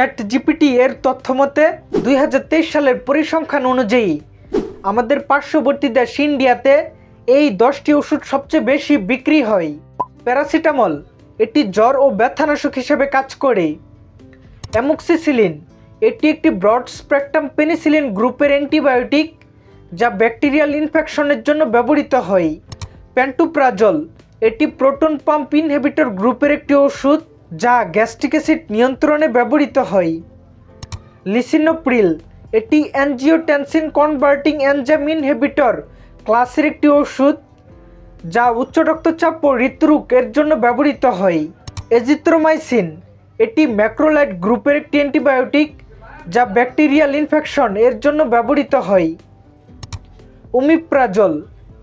Chat GPT এর তথ্য মতে, দুই হাজার তেইশ সালের পরিসংখ্যান অনুযায়ী, আমাদের পার্শ্ববর্তী দেশ ইন্ডিয়াতে এই দশটি ওষুধ সবচেয়ে বেশি বিক্রি হয়। প্যারাসিটামল এটি জ্বর ও ব্যথানাশক হিসেবে কাজ করে। অ্যামোক্সিসিলিন এটি একটি ব্রড স্পেকট্রাম পেনিসিলিন গ্রুপের অ্যান্টিবায়োটিক যা ব্যাকটেরিয়াল ইনফেকশনের জন্য ব্যবহৃত হয়। প্যান্টুপ্রাজল এটি প্রোটন পাম্প ইনহেবিটর গ্রুপের একটি ওষুধ যা গ্যাস্ট্রিক অ্যাসিড নিয়ন্ত্রণে ব্যবহৃত হয়। লিসিনোপ্রিল, এটি অ্যানজিওটেনসিন কনভার্টিং এনজাম ইনহেবিটর, ক্লাসের একটি ওষুধ যা উচ্চ রক্তচাপ ও হৃদরোগ এর জন্য ব্যবহৃত হয়। এজিথ্রোমাইসিন, এটি ম্যাক্রোলাইট গ্রুপের একটি অ্যান্টিবায়োটিক যা ব্যাকটেরিয়াল ইনফেকশন এর জন্য ব্যবহৃত হয়। উমিপ্রাজল,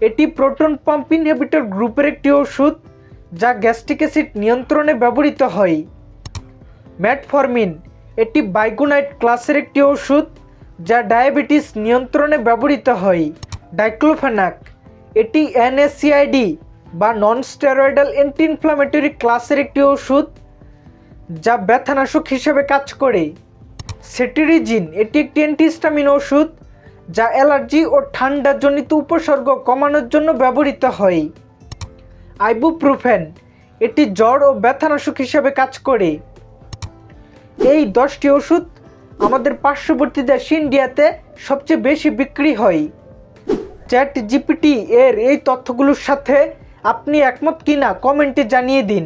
এটি প্রোটন পাম্প ইনহিবিটর গ্রুপের একটি ওষুধ যা গ্যাস্ট্রিক অ্যাসিড নিয়ন্ত্রণে ব্যবহৃত হয়। ম্যাটফরমিন এটি বাইগুনাইট ক্লাসের একটি ওষুধ যা ডায়াবেটিস নিয়ন্ত্রণে ব্যবহৃত হয়। ডাইক্লোফেনাক, এটি এনএসসিআইডি বা নন স্টেরয়েডাল অ্যান্টি ইনফ্লামেটরি ক্লাসের একটি ওষুধ যা ব্যথানাশক হিসেবে কাজ করে। সেটিরিজিন, এটি একটি অ্যান্টিস্টামিন ওষুধ যা অ্যালার্জি ও ঠান্ডাজনিত উপসর্গ কমানোর জন্য ব্যবহৃত হয়। আইবুপ্রুফেন এটি জ্বর ও ব্যথানাশক হিসেবে কাজ করে। এই দশটি ওষুধ আমাদের পার্শ্ববর্তী দেশ ইন্ডিয়াতে সবচেয়ে বেশি বিক্রি হয়। চ্যাট জিপিটি এর এই তথ্যগুলোর সাথে আপনি একমত কিনা কমেন্টে জানিয়ে দিন।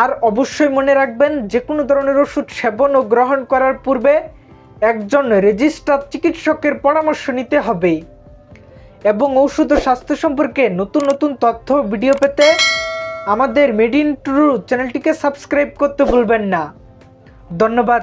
আর অবশ্যই মনে রাখবেন যে কোনো ধরনের ওষুধ সেবন ও গ্রহণ করার পূর্বে একজন রেজিস্টার চিকিৎসকের পরামর্শ নিতে হবে। এবং ঔষধ ও স্বাস্থ্য সম্পর্কে নতুন নতুন তথ্য ভিডিও পেতে আমাদের মেড ইন ট্রু চ্যানেলটিকে সাবস্ক্রাইব করতে ভুলবেন না। ধন্যবাদ।